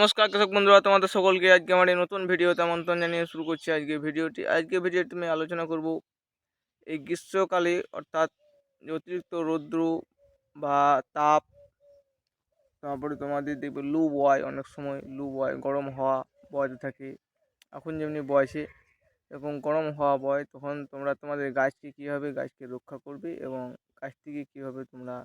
নমস্কার কৃষক বন্ধুরা, তোমাদের সকলকে আজকে আমার এই নতুন ভিডিওতে আমন্ত্রণ জানিয়ে শুরু করছি আজকে ভিডিওটি আজকে ভিডিওটি আমি আলোচনা করব এই গ্রীষ্মকালে, অর্থাৎ অতিরিক্ত রৌদ্র বা তাপ, তারপরে তোমাদের দেখবে লু বয়, অনেক সময় লু বয়, গরম হওয়া বয়তে থাকে, এখন যেমনি বয়সে এবং গরম হওয়া বয়, তখন তোমরা তোমাদের গাছকে কীভাবে গাছকে রক্ষা করবে এবং গাছ থেকে কীভাবে তোমরা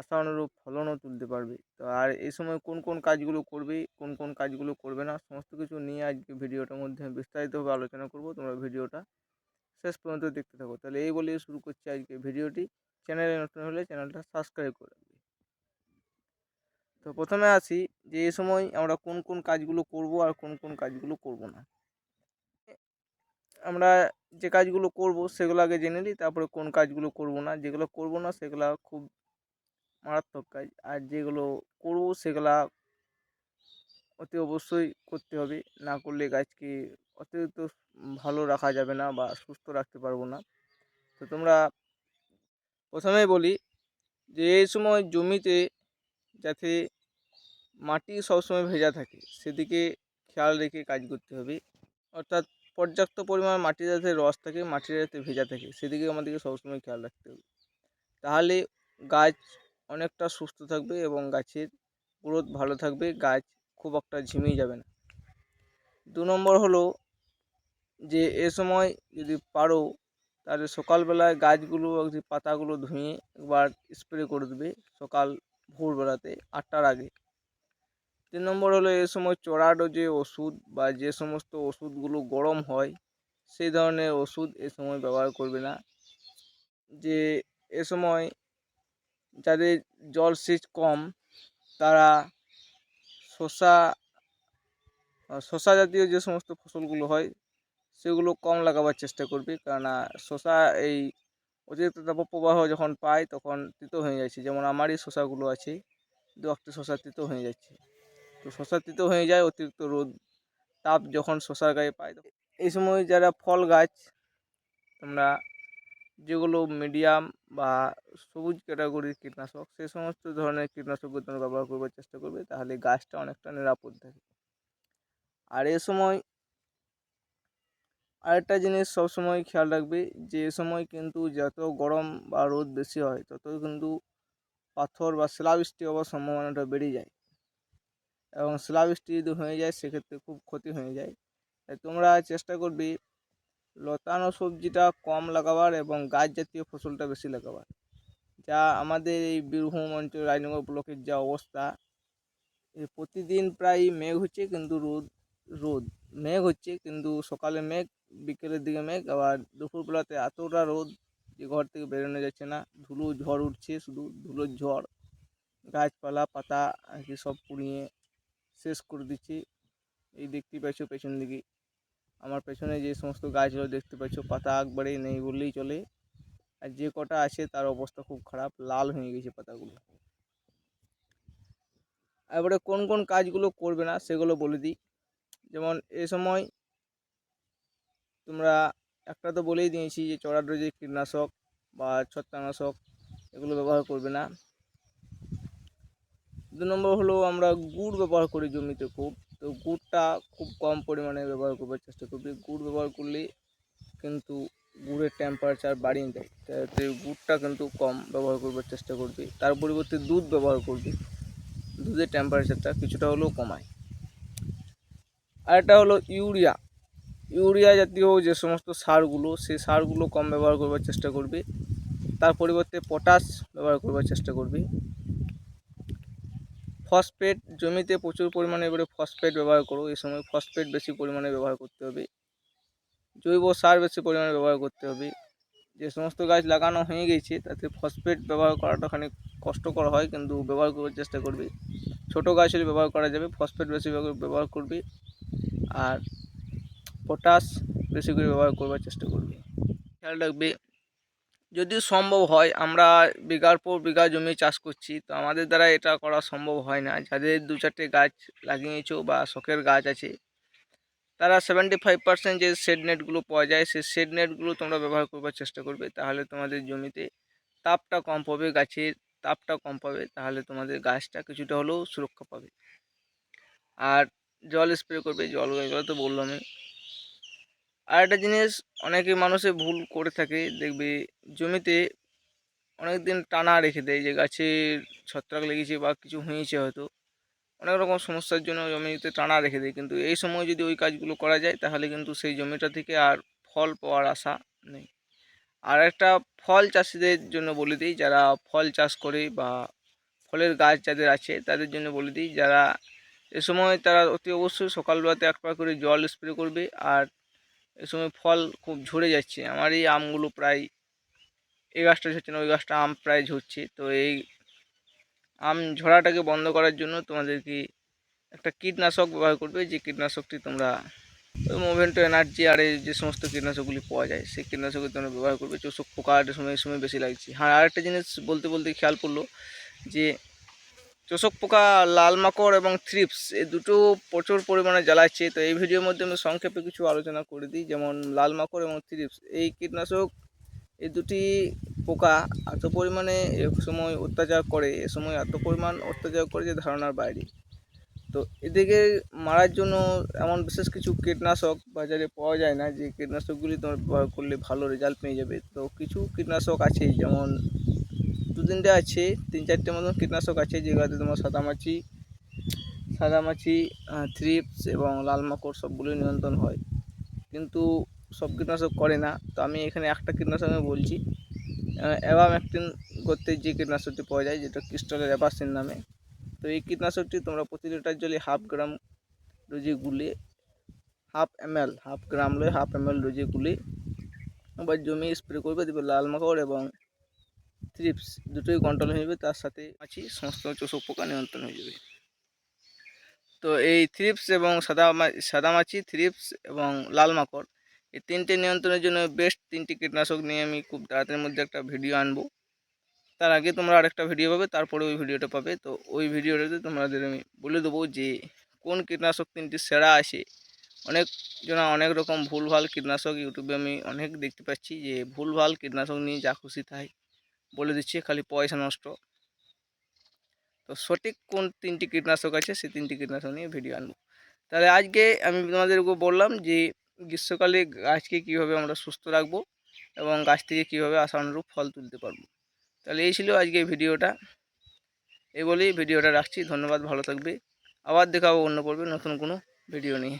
আশানুরূপ ফলনও তুলতে পারবে। তো আর এই সময় কোন কোন কাজগুলো করবে, কোন কোন কাজগুলো করবে না, সমস্ত কিছু নিয়ে আজকে ভিডিওটার মধ্যে বিস্তারিতভাবে আলোচনা করব। তোমরা ভিডিওটা শেষ পর্যন্ত দেখতে থাকো। তাহলে এই বলে শুরু করছি আজকে ভিডিওটি। চ্যানেলে নতুন হলে চ্যানেলটা সাবস্ক্রাইব করে রাখবে। তো প্রথমে আসি যে এই সময় আমরা কোন কোন কাজগুলো করব আর কোন কোন কাজগুলো করব না। আমরা যে কাজগুলো করব সেগুলো আগে জেনে নিই, তারপরে কোন কাজগুলো করব না, যেগুলো করব না সেগুলো খুব মারাত্মক কাজ। আর যেগুলো করব সেগুলা অতি অবশ্যই করতে হবে। না করলে গাছকে অতিরিক্ত ভালো রাখা যাবে না বা সুস্থ রাখতে পারব না। তো তোমরা প্রথমেই বলি যে, এই সময় জমিতে যাতে মাটি সবসময় ভেজা থাকে, সেদিকে খেয়াল রেখে কাজ করতে হবে। অর্থাৎ পর্যাপ্ত পরিমাণ মাটি যাতে রস থাকে মাটিটা যাতে ভেজা থাকে, সেদিকে আমাদেরকে সবসময় খেয়াল রাখতে হবে। তাহলে গাছ অনেকটা সুস্থ থাকবে এবং গাছের গ্রোথ ভালো থাকবে, গাছ খুব একটা ঝিমিয়ে যাবে না। দু নম্বর হলো যে, এ সময় যদি পারো, তাহলে সকালবেলায় গাছগুলো যদি পাতাগুলো ধুয়ে একবার স্প্রে করে দেবে সকাল ভোরবেলাতে আটটার আগে। তিন নম্বর হলো এ সময় চড়াডো যে ওষুধ বা যে সমস্ত ওষুধগুলো গরম হয়, সেই ধরনের ওষুধ এ সময় ব্যবহার করবে না। যে, এ সময় যাদের জলসেচ কম, তারা শসা শসা জাতীয় যে সমস্ত ফসলগুলো হয়, সেগুলো কম লাগাবার চেষ্টা করবে। কেননা শসা এই অতিরিক্ত তাপপ্রবাহ যখন পায়, তখন তিতো হয়ে যাচ্ছে। যেমন আমারই শসাগুলো আছে, দু একটা শসা তিতো হয়ে যাচ্ছে। তো শসা তিতো হয়ে যায়, অতিরিক্ত রোদ, তাপ যখন শসার গায়ে পায় এই সময় যারা ফল গাছ, তোমরা যেগুলো মিডিয়াম বা সবুজ ক্যাটাগরির কীটনাশক, সে সমস্ত ধরনের কীটনাশকগুলো তোমরা ব্যবহার করবার চেষ্টা করবে, তাহলে গাছটা অনেকটা নিরাপদ থাকে। আর এ সময় আরেকটা জিনিস সবসময় খেয়াল রাখবে যে, এ সময় কিন্তু যত গরম বা রোদ বেশি হয়, তত কিন্তু পাথর বা শিলাবৃষ্টি হওয়ার সম্ভাবনাটা বেড়ে যায়। এবং শিলাবৃষ্টি যদি হয়ে যায়, সেক্ষেত্রে খুব ক্ষতি হয়ে যায়। তাই তোমরা চেষ্টা করবে লতানো সবজিটা কম লাগাবার এবং গাছ জাতীয় ফসলটা বেশি লাগাবার। যা আমাদের এই বীরভূম অঞ্চল রাজনগর ব্লকের যা অবস্থা প্রতিদিন প্রায় মেঘ হচ্ছে কিন্তু রোদ রোদ। মেঘ হচ্ছে কিন্তু সকালে মেঘ, বিকেলের দিকে মেঘ, আবার দুপুরবেলাতে এতটা রোদ যে ঘর থেকে বেরোনো যাচ্ছে না। ধুলো ঝড় উঠছে, শুধু ধুলোর ঝড়। গাছপালা, পাতা আর কি সব পুড়িয়ে শেষ করে দিচ্ছে। এই দেখতে পাচ্ছ পেছন দিকে। আমার পেছনে যে সমস্ত গাছগুলো দেখতে পাচ্ছ, পাতা একবারেই নেই বললেই চলে। আর যে কটা আছে, তার অবস্থা খুব খারাপ, লাল হয়ে গেছে পাতাগুলো। এবারে কোন কোন কাজগুলো করবে না, সেগুলো বলে দিই। যেমন এ সময় তোমরা একটা তো বলেই দিয়েছি যে চড়াডো যে কীটনাশক বা ছত্রাকনাশক, এগুলো ব্যবহার করবে না। দু নম্বর হলো আমরা গুড় ব্যবহার করি জমিতে খুব। তো গুড়টা খুব কম পরিমাণে ব্যবহার করবার চেষ্টা করবি। গুড় ব্যবহার করলে কিন্তু গুড়ের টেম্পারেচার বাড়িয়ে দেয়। তাতে গুড়টা কিন্তু কম ব্যবহার করবার চেষ্টা করবি। তার পরিবর্তে দুধ ব্যবহার করবি। দুধের টেম্পারেচারটা কিছুটা হলেও কমায়। আরেকটা হলো ইউরিয়া। ইউরিয়া জাতীয় যে সমস্ত সারগুলো, সেই সারগুলো কম ব্যবহার করবার চেষ্টা করবি। তার পরিবর্তে পটাশ ব্যবহার করবার চেষ্টা করবে। ফসফেট জমিতে প্রচুর পরিমাণে এবারে ফসফেট ব্যবহার করো এই সময় ফসফেট বেশি পরিমাণে ব্যবহার করতে হবে। জৈব সার বেশি পরিমাণে ব্যবহার করতে হবে। যে সমস্ত গাছ লাগানো হয়ে গেছে, তাতে ফসফেট ব্যবহার করাটা খানিক কষ্টকর হয়, কিন্তু ব্যবহার করার চেষ্টা করবে। ছোটো গাছ হলে ব্যবহার করা যাবে ফসফেট বেশি ব্যবহার করবে। আর পটাশ বেশি করে ব্যবহার করবার চেষ্টা করবে। খেয়াল রাখবে যদি সম্ভব হয়, আমরা বিঘার পর বিঘা জমি চাষ করছি, তো আমাদের দ্বারা এটা করা সম্ভব হয় না। যাদের দু চারটে গাছ লাগিয়েছো বা শখের গাছ আছে, তারা সেভেন্টি ফাইভ পার্সেন্ট যে শেড নেটগুলো পাওয়া যায়, সেই শেড নেটগুলো তোমরা ব্যবহার করবার চেষ্টা করবে, তাহলে তোমাদের জমিতে তাপটা কম পাবে, গাছের তাপটা কম পাবে, তাহলে তোমাদের গাছটা কিছুটা হলেও সুরক্ষা পাবে। আর জল স্প্রে করবে, জল এগুলো তো বললামই। আর একটা জিনিস অনেকে মানুষে ভুল করে থাকে। দেখবে জমিতে অনেক দিন টানা রেখে দেয় যে গাছের ছত্রাক লেগেছে বা কিছু হয়েছে হয়তো। অনেক রকম সমস্যার জন্য জমিতে টানা রেখে দেয়। কিন্তু এই সময় যদি ওই কাজগুলো করা যায়, তাহলে কিন্তু সেই জমিটা থেকে আর ফল পাওয়ার আশা নেই। আর একটা ফল চাষিদের জন্য বলে দিই, যারা ফল চাষ করে বা ফলের গাছ যাদের আছে, তাদের জন্য বলে দিই, যারা এ সময় তারা অতি অবশ্যই সকালবেলাতে একবার করে জল স্প্রে করবে। আর এ সময় ফল খুব ঝরে যাচ্ছে। আমার এই আমগুলো প্রায় এই গাছটা ঝরছে না, ওই গাছটা আম প্রায় ঝরছে। তো এই আম ঝরাটাকে বন্ধ করার জন্য তোমাদেরকে একটা কীটনাশক ব্যবহার করবে। যে কীটনাশকটি তোমরা মোভেন্টো এনার্জি আর এই যে সমস্ত কীটনাশকগুলি পাওয়া যায়, সেই কীটনাশক তোমরা ব্যবহার করবে। চোষক পোকা সময় সময় বেশি লাগছে। হ্যাঁ আরেকটা জিনিস বলতে বলতে খেয়াল পড়ল যে চোষক পোকা, লাল মাকড় এবং থ্রিপস এই দুটো প্রচুর পরিমাণে জ্বালাচ্ছে। তো এই ভিডিওর মধ্যে আমি সংক্ষেপে কিছু আলোচনা করে দিই, যেমন লাল মাকড় এবং থ্রিপস এই কীটনাশক, এই দুটি পোকা এত পরিমাণে এক সময় অত্যাচার করে, এ সময় এত পরিমাণ অত্যাচার করে যে ধারণার বাইরে। তো এদিকে মারার জন্য এমন বিশেষ কিছু কীটনাশক বাজারে পাওয়া যায় না, যে কীটনাশকগুলি তোমার ব্যবহার করলে ভালো রেজাল্ট পেয়ে যাবে। তো কিছু কীটনাশক আছে, যেমন দু তিনটে আছে, তিন চারটে মতন কীটনাশক আছে যেগুলোতে তোমার সাদামাছি সাদামাছি থ্রিপস এবং লাল মাকড় সবগুলোই নিয়ন্ত্রণ হয়। কিন্তু সব কীটনাশক করে না। তো আমি এখানে একটা কীটনাশক আমি বলছি অ্যাভাম্যাকটিন করতে যে কীটনাশকটি পাওয়া যায়, যেটা ক্রিস্টালের অ্যাবাসিন নামে। তো এই কীটনাশকটি তোমরা প্রতি লিটার জলে হাফ গ্রাম রোজে গুলে, half M L half gram লয়ে হাফ এম এল রোজে গুলে আবার জমি স্প্রে করবে, দেবে লাল মাকড় এবং থ্রিপস দুটোই কন্ট্রোল হয়ে যাবে, তার সাথে আছি সমস্ত চোষক পোকা নিয়ন্ত্রণ হয়ে যাবে। তো এই থ্রিপস এবং সাদা সাদামাছি থ্রিপস এবং লাল মাকড়, এই তিনটে নিয়ন্ত্রণের জন্য বেস্ট তিনটি কীটনাশক নিয়ে আমি খুব তাড়াতাড়ির মধ্যে একটা ভিডিও আনব। তার আগে তোমরা আরেকটা ভিডিও পাবে, তারপরে ওই ভিডিওটা পাবে। তো ওই ভিডিওটাতে তোমাদের আমি বলে দেবো যে, কোন কীটনাশক তিনটি সেরা আছে? অনেক জনা অনেক রকম ভুলভাল কীটনাশক ইউটিউবে আমি অনেক দেখতে পাচ্ছি যে, ভুলভাল কীটনাশক নিয়ে যা খুশি তাই। বলে দিচ্ছি, খালি পয়সা নষ্ট। তো সঠিক কোন তিনটি কীটনাশক আছে, সেই তিনটি কীটনাশক নিয়ে ভিডিও আনব। তাহলে আজকে আমি তোমাদেরকে বললাম যে, গ্রীষ্মকালে গাছকে কীভাবে আমরা সুস্থ রাখব এবং গাছ থেকে কীভাবে আশানুরূপ ফল তুলতে পারব। তাহলে এই ছিল আজকে ভিডিওটা। এই বলেই ভিডিওটা রাখছি। ধন্যবাদ, ভালো থাকবে। আবার দেখাবো অন্য পর্বে নতুন কোনো ভিডিও নিয়ে।